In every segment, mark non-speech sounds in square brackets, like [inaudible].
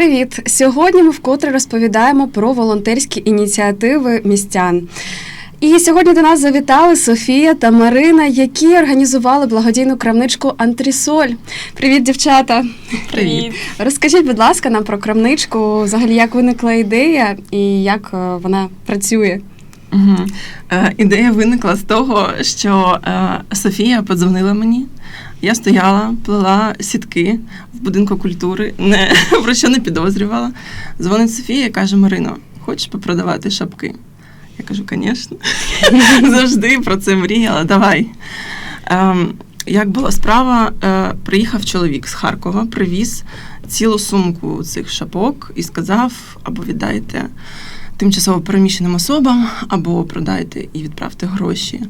Привіт! Сьогодні ми вкотре розповідаємо про волонтерські ініціативи містян. І сьогодні до нас завітали Софія та Марина, які організували благодійну крамничку Антрісоль. Привіт, дівчата! Привіт. Розкажіть, будь ласка, нам про крамничку, взагалі, як виникла ідея і як е, вона працює. Угу. Е, ідея виникла з того, що е, Софія подзвонила мені. Я стояла, плела сітки в будинку культури, не [laughs] про що не підозрювала. Дзвонить Софія і каже: Марино, хочеш попродавати шапки? Я кажу, звісно. [laughs] Завжди про це мріяла. Давай. Ем, як була справа, е, приїхав чоловік з Харкова, привіз цілу сумку цих шапок і сказав: або віддайте тимчасово переміщеним особам, або продайте і відправте гроші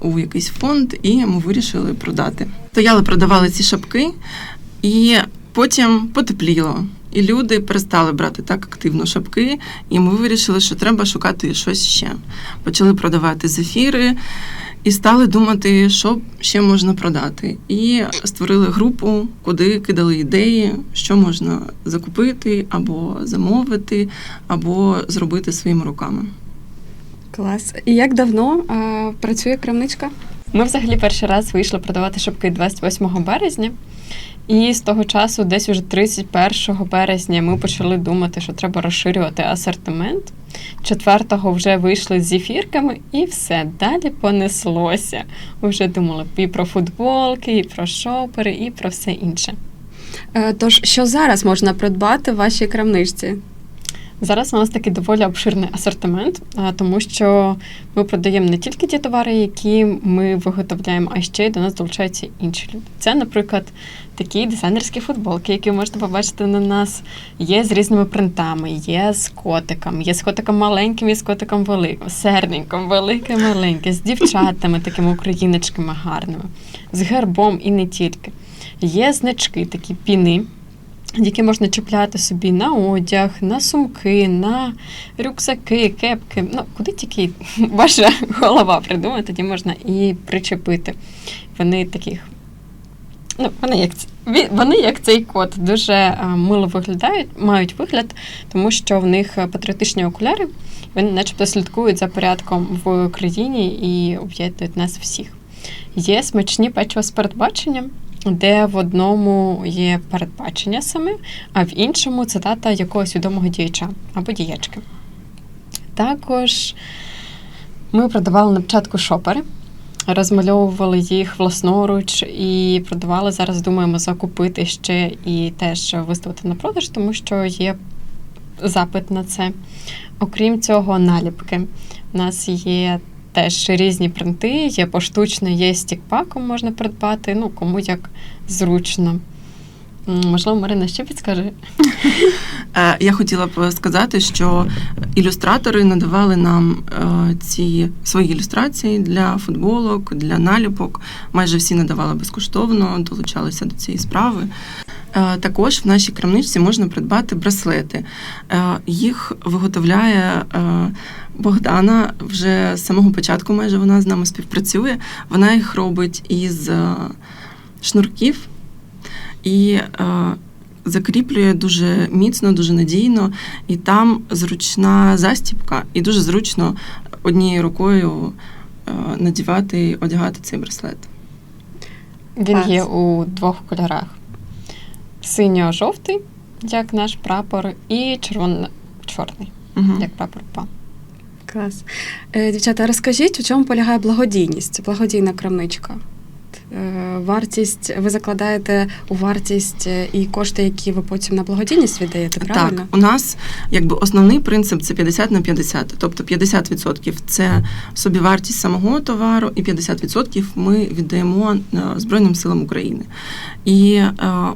у якийсь фонд, і ми вирішили продати. Стояли, продавали ці шапки, і потім потепліло. І люди перестали брати так активно шапки, і ми вирішили, що треба шукати щось ще. Почали продавати зефіри і стали думати, що ще можна продати. І створили групу, куди кидали ідеї, що можна закупити, або замовити, або зробити своїми руками. Клас. І як давно а, працює крамничка? Ми взагалі перший раз вийшли продавати шапки 28 березня. І з того часу, десь уже 31 березня, ми почали думати, що треба розширювати асортимент. 4-го вже вийшли з зефірками, і все далі понеслося. Ми вже думали і про футболки, і про шопери, і про все інше. Е, тож, що зараз можна придбати в вашій крамничці? Зараз у нас такий доволі обширний асортимент, тому що ми продаємо не тільки ті товари, які ми виготовляємо, а ще й до нас долучаються інші люди. Це, наприклад, такі дизайнерські футболки, які ви можете побачити на нас. Є з різними принтами, є з котиком, є з котиком маленьким, є з котиком великим, серненьком, велике, маленьке, з дівчатами, такими україночками гарними, з гербом і не тільки. Є значки, такі піни які можна чіпляти собі на одяг, на сумки, на рюкзаки, кепки. Ну, куди тільки ваша [laughs] голова придумає, тоді можна і причепити. Вони таких. Ну, вони як вони як цей кот дуже мило виглядають, мають вигляд, тому що в них патріотичні окуляри, вони начебто слідкують за порядком в країні і об'єднують нас всіх. Є смачні печиво з передбаченням де в одному є передбачення саме, а в іншому цитата якогось відомого діяча або діячки. Також ми продавали на початку шопери, розмальовували їх власноруч і продавали. Зараз думаємо закупити ще і теж виставити на продаж, тому що є запит на це. Окрім цього, наліпки. У нас є теж різні принти, є поштучно, є стікпаком можна придбати, ну кому як зручно. Можливо, Марина ще підскаже. [laughs] Е, я хотіла б сказати, що ілюстратори надавали нам е, ці свої ілюстрації для футболок, для наліпок. Майже всі надавали безкоштовно, долучалися до цієї справи. Е, також в нашій крамничці можна придбати браслети. Їх виготовляє Богдана вже з самого початку. Майже вона з нами співпрацює. Вона їх робить із шнурків і е, закріплює дуже міцно, дуже надійно, і там зручна застіпка, і дуже зручно однією рукою е, надівати, одягати цей браслет. Він є у двох кольорах: синьо-жовтий, як наш прапор, і червоно-чорний, угу. як прапор ПА. Клас. Е, дівчата, розкажіть, у чому полягає благодійність, благодійна крамничка? Е, вартість, ви закладаєте у вартість е, і кошти, які ви потім на благодійність віддаєте, правильно? Так, у нас якби основний принцип це 50 на 50. Тобто 50% це собівартість самого товару, і 50% ми віддаємо е, Збройним силам України. І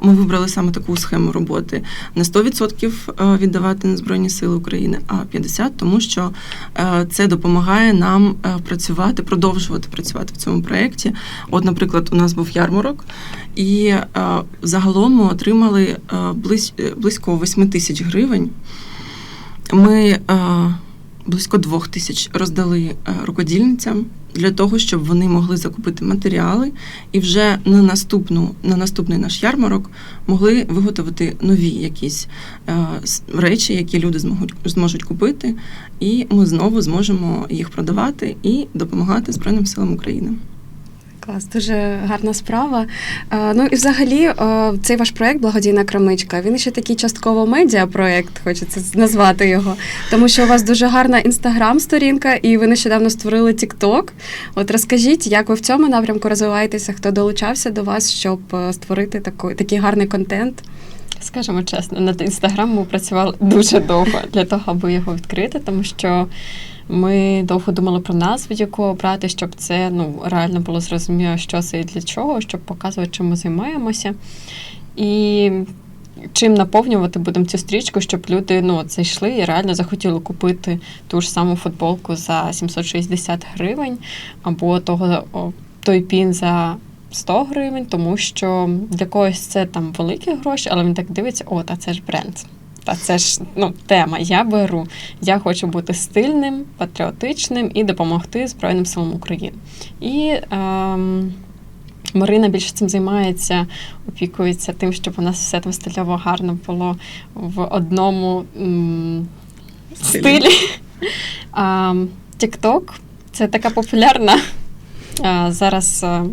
ми вибрали саме таку схему роботи: не 100% віддавати на Збройні Сили України, а 50%, тому що це допомагає нам працювати, продовжувати працювати в цьому проєкті. От, наприклад у нас був ярмарок, і е, загалом ми отримали е, близь, близько 8 тисяч гривень. Ми е, близько двох тисяч роздали рукодільницям для того, щоб вони могли закупити матеріали і вже на наступну на наступний наш ярмарок могли виготовити нові якісь е, речі, які люди зможуть зможуть купити, і ми знову зможемо їх продавати і допомагати Збройним силам України. Клас, дуже гарна справа. Е, Ну і взагалі, е, цей ваш проект Благодійна крамничка. Він ще такий частково медіапроект, хочеться назвати його. Тому що у вас дуже гарна інстаграм-сторінка, і ви нещодавно створили TikTok. От розкажіть, як ви в цьому напрямку розвиваєтеся, хто долучався до вас, щоб е, створити таку, такий гарний контент? Скажемо чесно, над інстаграмом ми працювали дуже довго для того, аби його відкрити, тому що ми довго думали про назву, яку обрати, щоб це ну реально було зрозуміло, що це і для чого, щоб показувати, чим ми займаємося. І чим наповнювати будемо цю стрічку, щоб люди ну, зайшли і реально захотіли купити ту ж саму футболку за 760 гривень, або того той пін за 100 гривень, тому що для когось це там великі гроші, але він так дивиться, о, та це ж бренд. Та це ж ну, тема. Я беру. Я хочу бути стильним, патріотичним і допомогти Збройним силам України. І ем, Марина більше цим займається, опікується тим, щоб у нас все там стильово гарно було в одному м, Стилі. стилі. [laughs] А, це така популярна а, зараз а,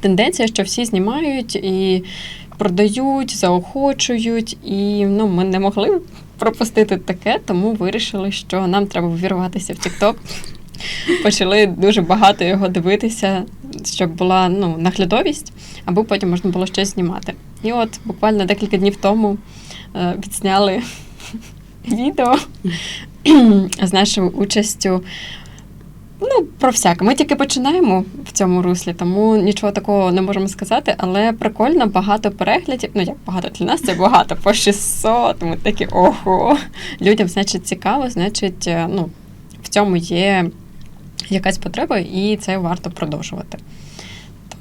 тенденція, що всі знімають і продають, заохочують. І ну, ми не могли пропустити таке, тому вирішили, що нам треба ввірватися в TikTok. Почали дуже багато його дивитися, щоб була ну, наглядовість, аби потім можна було щось знімати. І от буквально декілька днів тому е, відзняли [laughs] відео з нашою участю. Ну, про всяке. Ми тільки починаємо в цьому руслі, тому нічого такого не можемо сказати, але прикольно, багато переглядів. Ну, як багато для нас, це багато, по 600. Ми такі ого. Людям, значить, цікаво, значить, е, ну, в цьому є якась потреба, і це варто продовжувати.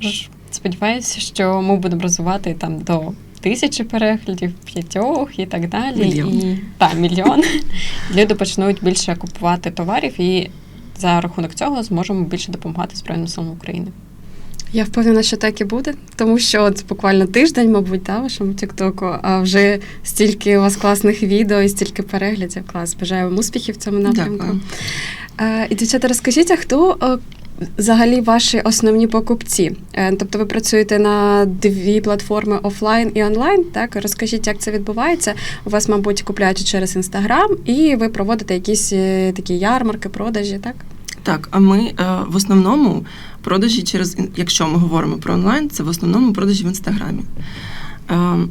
Тож, сподіваюся, що ми будемо розвивати там до тисячі переглядів, п'ятьох і так далі. Мільйон. І, та, мільйон. Люди почнуть більше купувати товарів і за рахунок цього зможемо більше допомагати Збройним силам України. Я впевнена, що так і буде, тому що от буквально тиждень, мабуть, та, вашому Тіктоку, а вже стільки у вас класних відео і стільки переглядів. Клас. Бажаю вам успіхів в цьому напрямку. Дякую. Е, І дівчата, розкажіть, а хто е, взагалі ваші основні покупці? Е, Тобто ви працюєте на дві платформи офлайн і онлайн. Так розкажіть, як це відбувається? У вас, мабуть, купляють через інстаграм, і ви проводите якісь е, такі ярмарки, продажі, так? Так, а ми е, в основному продажі через якщо ми говоримо про онлайн, це в основному продажі в інстаграмі.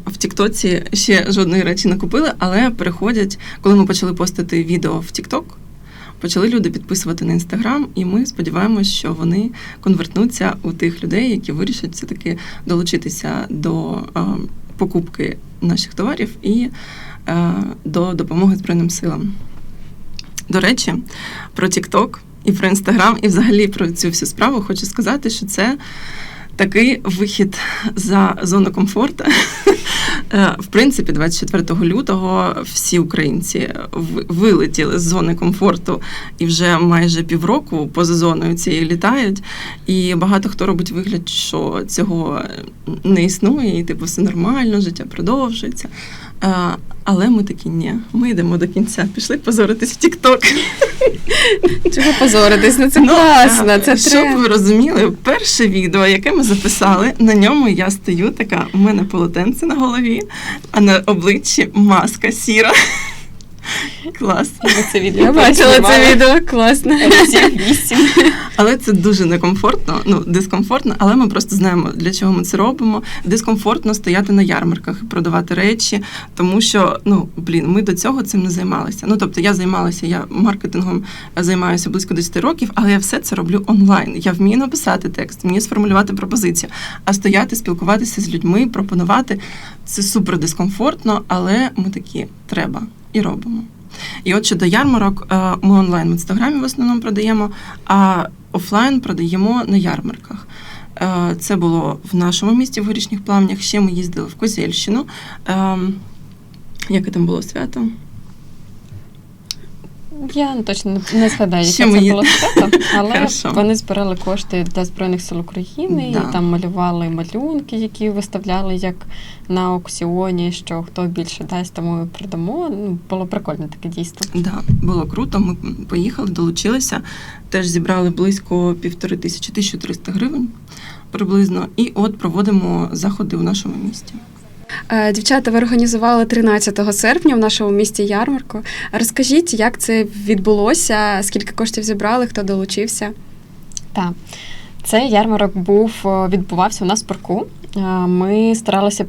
В Тіктоці ще жодної речі не купили, але переходять, коли ми почали постити відео в Тікток, почали люди підписувати на інстаграм, і ми сподіваємося, що вони конвертнуться у тих людей, які вирішать все-таки долучитися до е, покупки наших товарів і е, до допомоги Збройним силам. До речі, про TikTok і про Instagram, і взагалі про цю всю справу хочу сказати, що це такий вихід за зону комфорту. Е, В принципі, 24 лютого всі українці вилетіли з зони комфорту і вже майже півроку поза зоною цієї літають. І багато хто робить вигляд, що цього не існує, і типу все нормально, життя продовжується. Е, Але ми такі ні, ми йдемо до кінця. Пішли позоритись в Тікток. [laughs] Чого позоритись? Ну це Ну, класно, це Щоб ви розуміли, перше відео, яке ми записали, на ньому я стою така, у мене полотенце на голові, а на обличчі маска сіра. Клас. Ми це відео Я бачила це відео, класно. Але це дуже некомфортно, ну дискомфортно, але ми просто знаємо, для чого ми це робимо. Дискомфортно стояти на ярмарках і продавати речі, тому що ну блін, ми до цього цим не займалися. Ну тобто я займалася, я маркетингом займаюся близько 10 років, але я все це роблю онлайн. Я вмію написати текст, вмію сформулювати пропозицію. А стояти, спілкуватися з людьми, пропонувати це супер дискомфортно, але ми такі треба і робимо. І от щодо ярмарок, е, ми онлайн в інстаграмі в основному продаємо, а офлайн продаємо на ярмарках. Е, Це було в нашому місті в горішніх плавнях. Ще ми їздили в Козельщину. Ем, Яке там було свято? Я точно не- згадаю, яке це мої- було свято, але вони збирали кошти для Збройних сил України Да. і там малювали малюнки, які виставляли як на аукціоні, що хто більше дасть, тому ми продамо. Ну, було прикольне таке дійство. Да, було круто. Ми поїхали, долучилися. Теж зібрали близько півтори тисячі, 1300 гривень приблизно. І от проводимо заходи в нашому місті. Е, Дівчата, ви організували 13 серпня в нашому місті ярмарку. Розкажіть, як це відбулося, скільки коштів зібрали, хто долучився? Так. Цей ярмарок був е, відбувався у нас в парку. Е, Ми старалися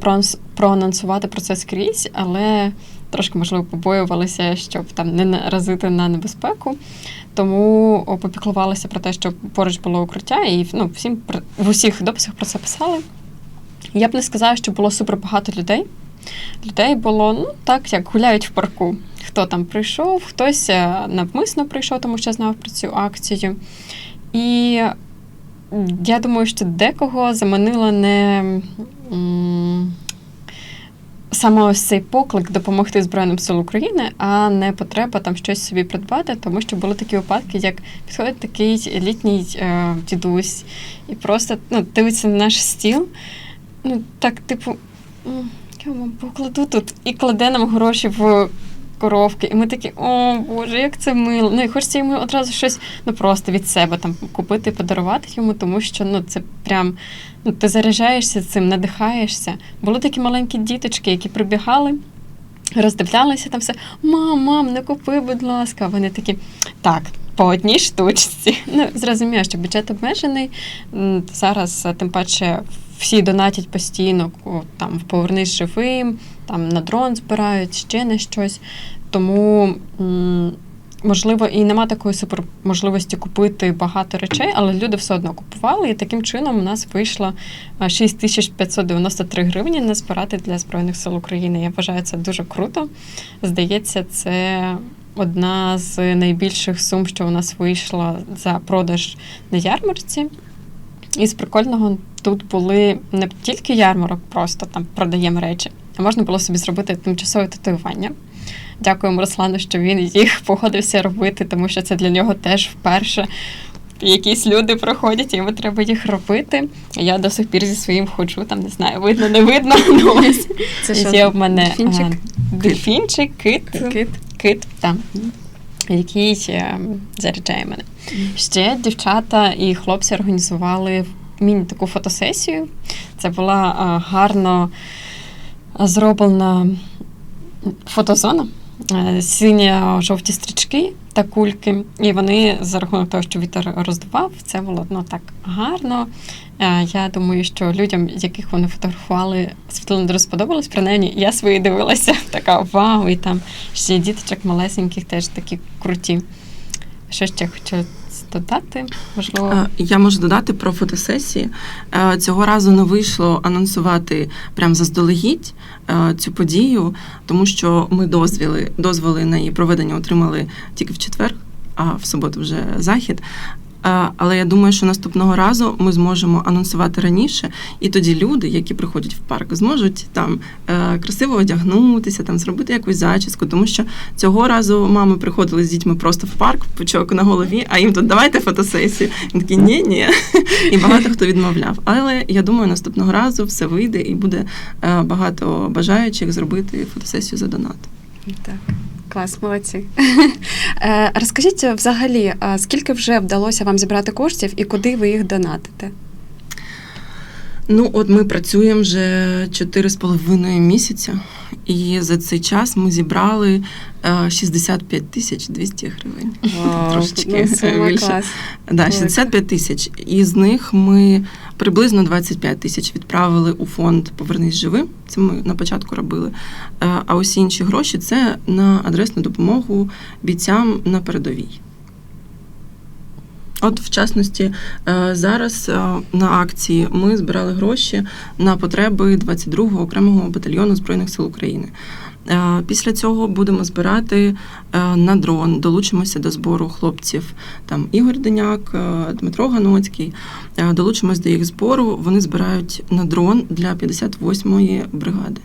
проанонсувати про це скрізь, але трошки, можливо, побоювалися, щоб там не наразити на небезпеку. Тому попіклувалися про те, щоб поруч було укриття, і ну, всім в усіх дописах про це писали. Я б не сказала, що було супер багато людей. Людей було ну так, як гуляють в парку. Хто там прийшов, хтось е, навмисно прийшов, тому що знав про цю акцію. І я думаю, що декого заманило не м, саме ось цей поклик допомогти Збройним силам України, а не потреба там щось собі придбати, тому що були такі випадки, як підходить такий літній е, дідусь і просто ну, дивиться на наш стіл. Ну, так, типу, я вам покладу тут і кладе нам гроші в коровки. І ми такі, о Боже, як це мило. Ну і хочеться йому одразу щось ну просто від себе там купити, подарувати йому, тому що ну це прям ну, ти заряджаєшся цим, надихаєшся. Були такі маленькі діточки, які прибігали. Роздивлялися там все, мам, мам, не купи, будь ласка. Вони такі, так, по одній штучці. [laughs] Ну, зрозуміло, що бюджет обмежений. Зараз, тим паче, всі донатять постійно, там в повернись живим, там на дрон збирають, ще на щось. Тому, можливо, і нема такої супер можливості купити багато речей, але люди все одно купували. І таким чином у нас вийшло 6593 гривні на збирати для Збройних сил України. Я вважаю це дуже круто. Здається, це одна з найбільших сум, що у нас вийшла за продаж на ярмарці. І з прикольного тут були не тільки ярмарок, просто там продаємо речі, а можна було собі зробити тимчасове татуювання. Дякуємо Руслану, що він їх погодився робити, тому що це для нього теж вперше. Якісь люди проходять, і йому треба їх робити. Я до сих пір зі своїм ходжу, там не знаю, видно, не видно. [laughs] Ну. Це що? Є в мене дельфінчик? а, дельфінчик, кит, Кит. кит, там, який е, заряджає мене. Ще дівчата і хлопці організували міні таку фотосесію. Це була а, гарно зроблена фотозона. е, Синьо-жовті стрічки та кульки, і вони за рахунок того, що вітер роздував, це було ну, так гарно. Е, Я думаю, що людям, яких вони фотографували, світлини дуже сподобалось. Принаймні, я свої дивилася, [laughs] така вау, і там ще діточок малесеньких теж такі круті. Що ще хочу додати? Можливо, Е, Я можу додати про фотосесії. Е, Цього разу не вийшло анонсувати прямо заздалегідь цю подію, тому що ми дозвіли, дозволи на її проведення отримали тільки в четвер, а в суботу вже захід. Але я думаю, що наступного разу ми зможемо анонсувати раніше, і тоді люди, які приходять в парк, зможуть там е, красиво одягнутися, там зробити якусь зачіску, тому що цього разу мами приходили з дітьми просто в парк, пучок на голові, а їм тут давайте фотосесію. Вони такі ні, ні. І багато хто відмовляв. Але я думаю, наступного разу все вийде і буде е, багато бажаючих зробити фотосесію за донат. Так, клас, молодці. [laughs] Е, Розкажіть взагалі, скільки вже вдалося вам зібрати коштів і куди ви їх донатите? Ну, от ми працюємо вже 4,5 місяця, і за цей час ми зібрали е, 65 тисяч 200 гривень. [laughs] Трошечки ну, більше. клас. Да, 65 тисяч. Із них ми приблизно 25 тисяч відправили у фонд Повернись живим. Це ми на початку робили. Е, А усі інші гроші це на адресну допомогу бійцям на передовій. От, в частності, е, зараз е, на акції ми збирали гроші на потреби 22-го окремого батальйону Збройних сил України. Е, Після цього будемо збирати на дрон, долучимося до збору хлопців. Там Ігор Деняк, Дмитро Ганоцький. Долучимось до їх збору. Вони збирають на дрон для 58-ї бригади.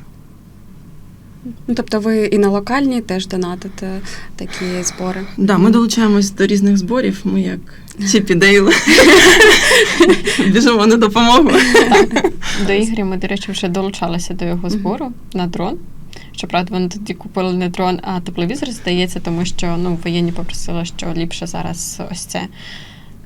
Ну, тобто ви і на локальні теж донатите такі збори. Да, ми долучаємось до різних зборів. Ми як Чіпі Дейл [laughs] біжимо на допомогу. До Ігоря ми, до речі, вже долучалися до його збору на дрон. Щоправда, вони тоді купили не дрон, а тепловізор, здається, тому що ну, воєнні попросили, що ліпше зараз ось це.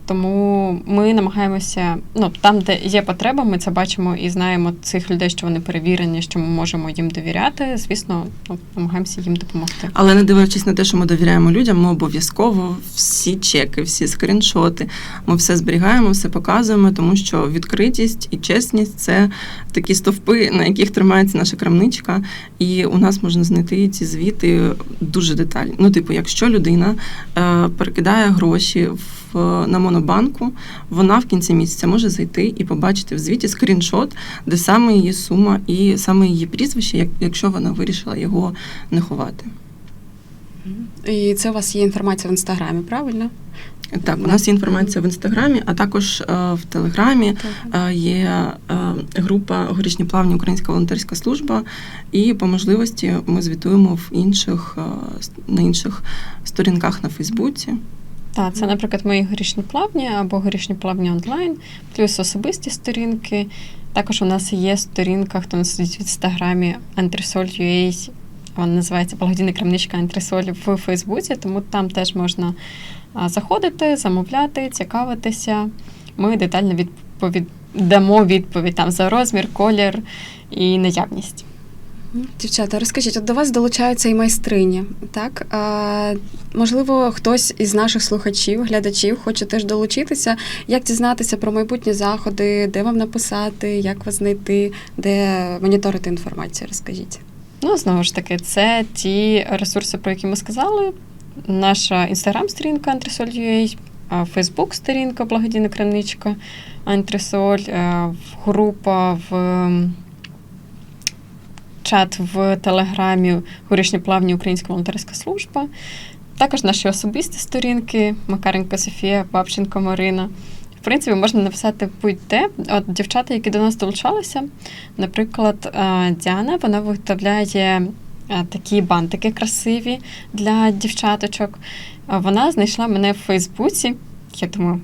Тому ми намагаємося, ну там, де є потреба, ми це бачимо і знаємо цих людей, що вони перевірені, що ми можемо їм довіряти. Звісно, ну, намагаємося їм допомогти. Але не дивлячись на те, що ми довіряємо людям, ми обов'язково всі чеки, всі скріншоти, ми все зберігаємо, все показуємо, тому що відкритість і чесність це такі стовпи, на яких тримається наша крамничка, і у нас можна знайти ці звіти дуже детальні. Ну, типу, якщо людина е, перекидає гроші в на монобанку, вона в кінці місяця може зайти і побачити в звіті скріншот, де саме її сума і саме її прізвище, якщо вона вирішила його не ховати. І це у вас є інформація в інстаграмі, правильно? Так, у нас є інформація в інстаграмі, а також е, в телеграмі е, є е, група Горішні плавні Українська волонтерська служба, і по можливості ми звітуємо в інших на інших сторінках на Фейсбуці. Так, це, наприклад, мої горішні плавні або горішні плавні онлайн, плюс особисті сторінки. Також у нас є сторінка, хто нас сидить в інстаграмі Антресоль.ua, вона називається благодійна крамничка Антресоль в Фейсбуці, тому там теж можна заходити, замовляти, цікавитися. Ми детально відповід... дамо відповідь там за розмір, колір і наявність. Дівчата, розкажіть, от до вас долучаються і майстрині, так? А, можливо, хтось із наших слухачів, глядачів хоче теж долучитися. Як дізнатися про майбутні заходи, де вам написати, як вас знайти, де моніторити інформацію? Розкажіть. Ну, знову ж таки, це ті ресурси, про які ми сказали. Наша інстаграм-сторінка Антресоль.ua, Фейсбук сторінка Благодійна крамничка Антресоль, група в чат в Телеграмі Горішні плавні Українська волонтерська служба. Також наші особисті сторінки Макаренко Софія, Бабченко Марина. В принципі, можна написати будь-де. От дівчата, які до нас долучалися, наприклад, Діана, вона виготовляє такі бантики красиві для дівчаточок. Вона знайшла мене в Фейсбуці. Я думаю,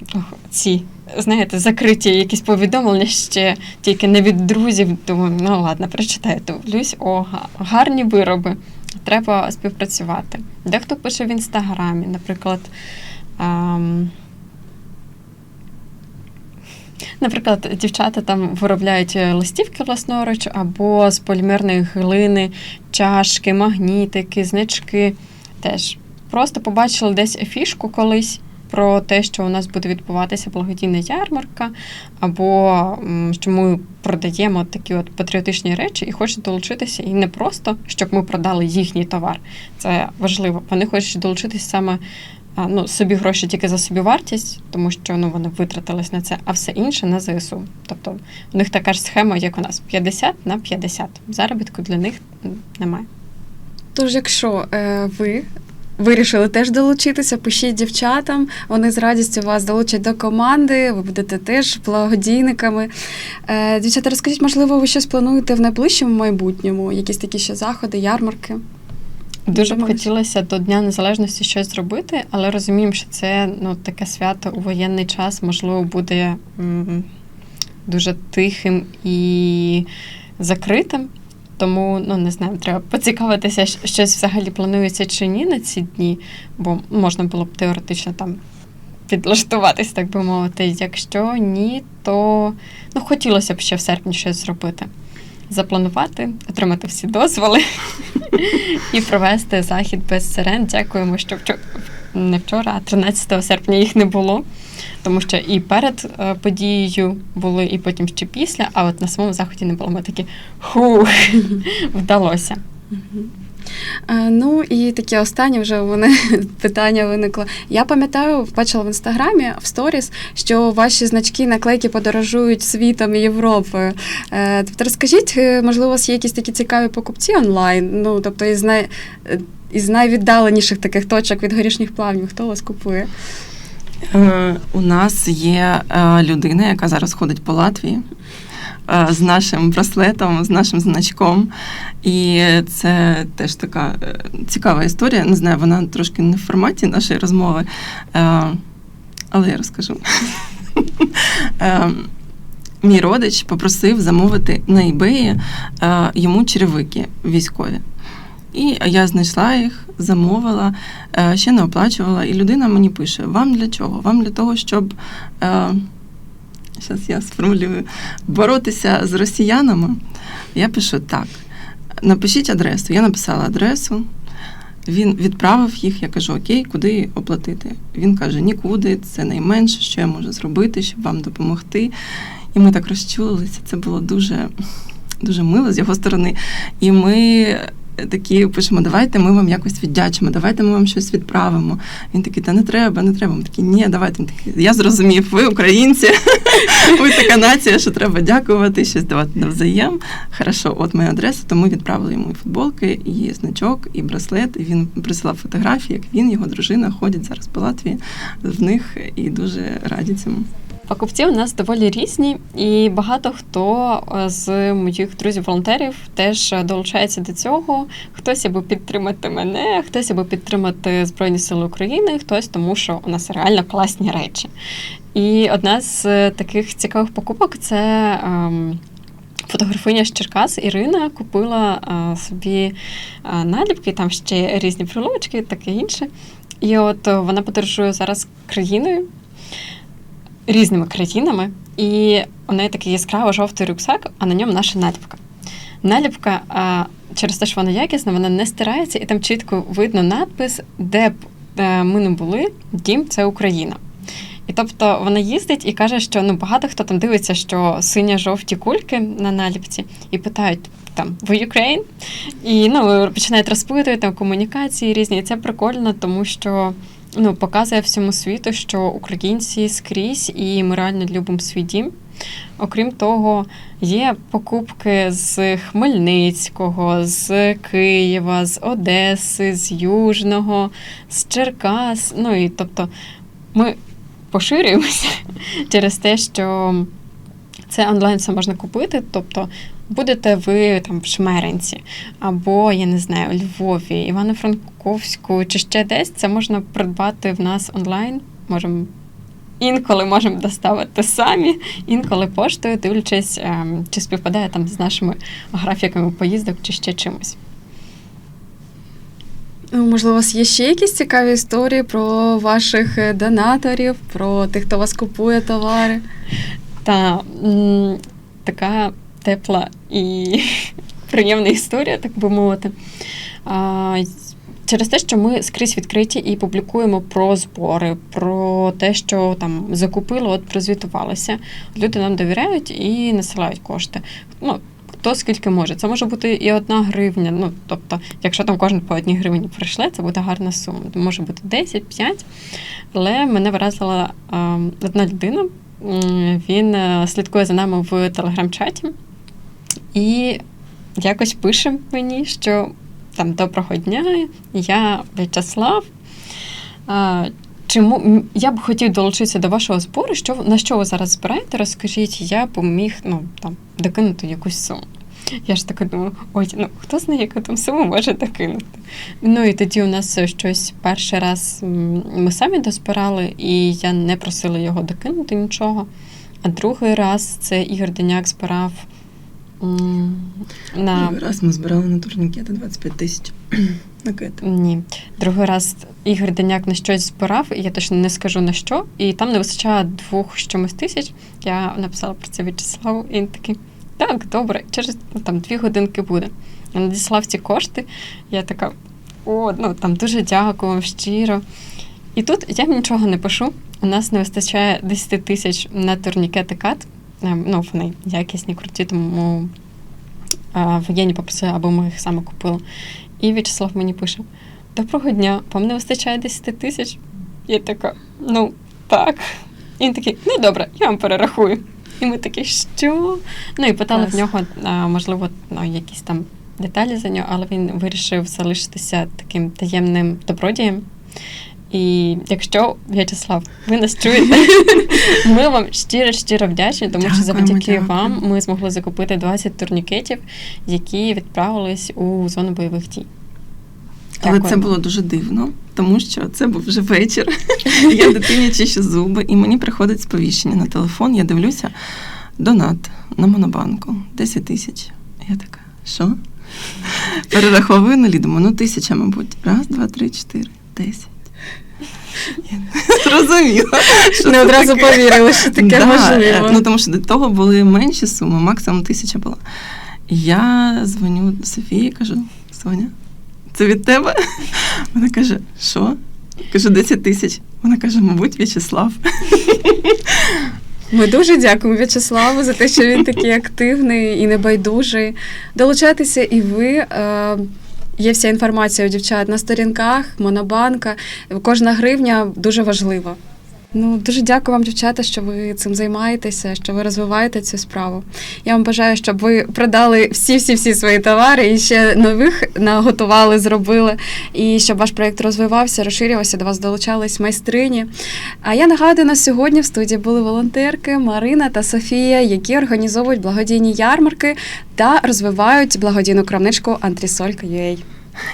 ці, знаєте, закриті якісь повідомлення ще тільки не від друзів. Думаю, ну ладно, прочитаю. Дивлюсь, о, га- гарні вироби. Треба співпрацювати. Дехто пише в інстаграмі, наприклад. ем, Наприклад, дівчата там виробляють листівки власноруч або з полімерної глини, чашки, магнітики, значки. Теж просто побачили десь афішку колись про те, що у нас буде відбуватися благодійна ярмарка, або що ми продаємо такі от патріотичні речі і хочуть долучитися, і не просто щоб ми продали їхній товар. Це важливо. Вони хочуть долучитися саме ну, собі гроші тільки за собівартість, тому що ну, вони витратились на це, а все інше на ЗСУ. Тобто у них така ж схема, як у нас: 50 на 50. Заробітку для них немає. Тож, якщо е, ви вирішили теж долучитися, пишіть дівчатам, вони з радістю вас долучать до команди, ви будете теж благодійниками. Е, дівчата, розкажіть, можливо, ви щось плануєте в найближчому майбутньому, якісь такі ще заходи, ярмарки? Дуже б хотілося до Дня Незалежності щось зробити, але розуміємо, що це ну, таке свято у воєнний час, можливо, буде м, дуже тихим і закритим. Тому ну не знаю, треба поцікавитися, щось взагалі планується чи ні на ці дні, бо можна було б теоретично там підлаштуватись, так би мовити. Якщо ні, то ну хотілося б ще в серпні щось зробити. Запланувати, отримати всі дозволи [laughs] і провести захід без сирен. Дякуємо, що вчора не вчора, а 13 серпня їх не було. Тому що і перед е, подією були, і потім ще після, а от на самому заході не було. Ми такі хух, [laughs] вдалося. Е, Ну і таке останнє вже мене [laughs] питання виникло. Я пам'ятаю, бачила в інстаграмі в сторіс, що ваші значки наклейки подорожують світом і Європою. Е, Тобто розкажіть, можливо, у вас є якісь такі цікаві покупці онлайн? Ну тобто із най із найвіддаленіших таких точок від горішніх плавнів, хто вас купує? Е, У нас є е, людина, яка зараз ходить по Латвії. е, з нашим браслетом, з нашим значком. І це теж така цікава історія. Не знаю, вона трошки не в форматі нашої розмови, але я розкажу. [laughs] Мій родич попросив замовити на eBay йому черевики військові. І я знайшла їх, замовила, е, ще не оплачувала. І людина мені пише: Вам для чого? Вам для того, щоб. Е, Зараз я сформулюю боротися з росіянами. Я пишу так. Напишіть адресу. Я написала адресу. Він відправив їх. Я кажу: Окей, куди оплатити? Він каже: Нікуди, це найменше, що я можу зробити, щоб вам допомогти. І ми так розчулилися. Це було дуже, дуже мило з його сторони. І ми такі пишемо: давайте ми вам якось віддячимо, давайте ми вам щось відправимо. Він такий, та не треба, не треба. Ми такі, ні, давайте. Він такий, я зрозумів, ви українці, [laughs] ви така нація, що треба дякувати, щось давати навзаєм. Хорошо, от моя адреса, то ми відправили йому і футболки, і значок, і браслет. І він присилав фотографії, як він, його дружина ходять зараз по Латвії в них і дуже раді цьому. Покупці у нас доволі різні, і багато хто е, з моїх друзів-волонтерів теж е, долучається до цього. Хтось аби підтримати мене, хтось аби підтримати Збройні Сили України, хтось тому, що у нас реально класні речі. І одна з е, таких цікавих покупок це. ем, Фотографиня з Черкас Ірина купила а, собі а, наліпки, там ще різні прилочки, таке інше. І от е, вона подорожує зараз країною, різними країнами, і у неї такий яскраво жовтий рюкзак, а на ньому наша наліпка. Наліпка, а, через те, що вона якісна, вона не стирається, і там чітко видно надпис, де б е, ми не були, дім це Україна. І тобто вона їздить і каже, що ну багато хто там дивиться, що синя-жовті кульки на наліпці, і питають там ви Ukraine? І ну починають розпитувати там комунікації різні. І це прикольно, тому що ну показує всьому світу, що українці скрізь, і ми реально любимо свій дім. Окрім того, є покупки з Хмельницького, з Києва, з Одеси, з Южного, з Черкас. Ну і тобто ми поширюємося [laughs] через те, що це онлайн все можна купити. Тобто будете ви там в Шмеренці, або я не знаю, у Львові, Івано-Франковську чи ще десь, це можна придбати в нас онлайн. Можемо інколи можемо доставити самі, інколи поштою, дивлячись, ем, чи співпадає там з нашими графіками поїздок чи ще чимось. Ну, Можливо, у вас є ще якісь цікаві історії про ваших е, донаторів, про тих, хто вас купує товари? Та така тепла і [laughs] приємна історія, так би мовити. А, через те, що ми скрізь відкриті і публікуємо про збори, про те, що там закупили, от прозвітувалися. Люди нам довіряють і насилають кошти. Ну, хто скільки може. Це може бути і одна гривня. Ну, тобто, якщо там кожен по одній гривні прийшле, це буде гарна сума. Може бути 10, 5. Але мене вразила е, одна людина. Він е, слідкує за нами в телеграм-чаті і якось пише мені, що там доброго дня, я В'ячеслав. Чому я б хотів долучитися до вашого збору? Що на що ви зараз збираєте? Розкажіть, я б міг ну там докинути якусь суму. Я ж така думаю, ой, ну хто знає, яку там суму може докинути. Ну і тоді у нас щось перший раз ми самі дозбирали, і я не просила його докинути нічого. А другий раз це Ігор Деняк збирав на Другий раз ми збирали на турнікети 25 тисяч [clears throat] накид. ні. Другий раз Ігор Деняк на щось збирав, і я точно не скажу на що. І там не вистачає двох з чимось тисяч. Я написала про це В'ячеславу, і він такий, так, добре, через ну, там дві годинки буде. Я надіслав ці кошти. Я така, о, ну там дуже дякую вам щиро. І тут я нічого не пишу. У нас не вистачає 10 тисяч на турнікети кат. Ем, Ну, вони якісні, круті, тому воєнні попросили, аби ми їх саме купили. І В'ячеслав мені пише: Доброго дня, вам не вистачає 10 тисяч? Я така, ну так. І він такий, ну добре, я вам перерахую. І ми такі, що? Ну і питали в нього, можливо, ну, якісь там деталі за нього, але він вирішив залишитися таким таємним добродієм. І якщо В'ячеслав, ви нас чуєте, [laughs] ми вам щиро щиро вдячні, тому що завдяки дякуємо. вам ми змогли закупити 20 турнікетів, які відправились у зону бойових дій. Але це було дуже дивно, тому що це був вже вечір. [laughs] Я дитині чищу зуби, і мені приходить сповіщення на телефон. Я дивлюся донат на монобанку 10 тисяч. Я така, що? Перераховую нулі, думаю, ну тисяча, мабуть. Раз, два, три, чотири, десять. Зрозуміла. [laughs] що Не це одразу таке. повірили, що таке Да, можливо. Ну тому що до того були менші суми, максимум тисяча була. Я дзвоню до Софії, кажу: Соня, це від тебе? [laughs] Вона каже, що? Кажу, 10 тисяч. Вона каже, мабуть, В'ячеслав. Ми дуже дякуємо В'ячеславу за те, що він такий активний і небайдужий. Долучайтеся і ви. Е, Є вся інформація у дівчат на сторінках, монобанка. Кожна гривня дуже важлива. Ну, дуже дякую вам, дівчата, що ви цим займаєтеся, що ви розвиваєте цю справу. Я вам бажаю, щоб ви продали всі-всі-всі свої товари і ще нових наготували, зробили, і щоб ваш проєкт розвивався, розширювався, до вас долучались майстрині. А я нагадую, на сьогодні в студії були волонтерки Марина та Софія, які організовують благодійні ярмарки та розвивають благодійну крамничку Антрісолька.ua.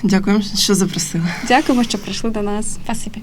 Дякуємо, що запросили. Дякуємо, що прийшли до нас. Спасибі.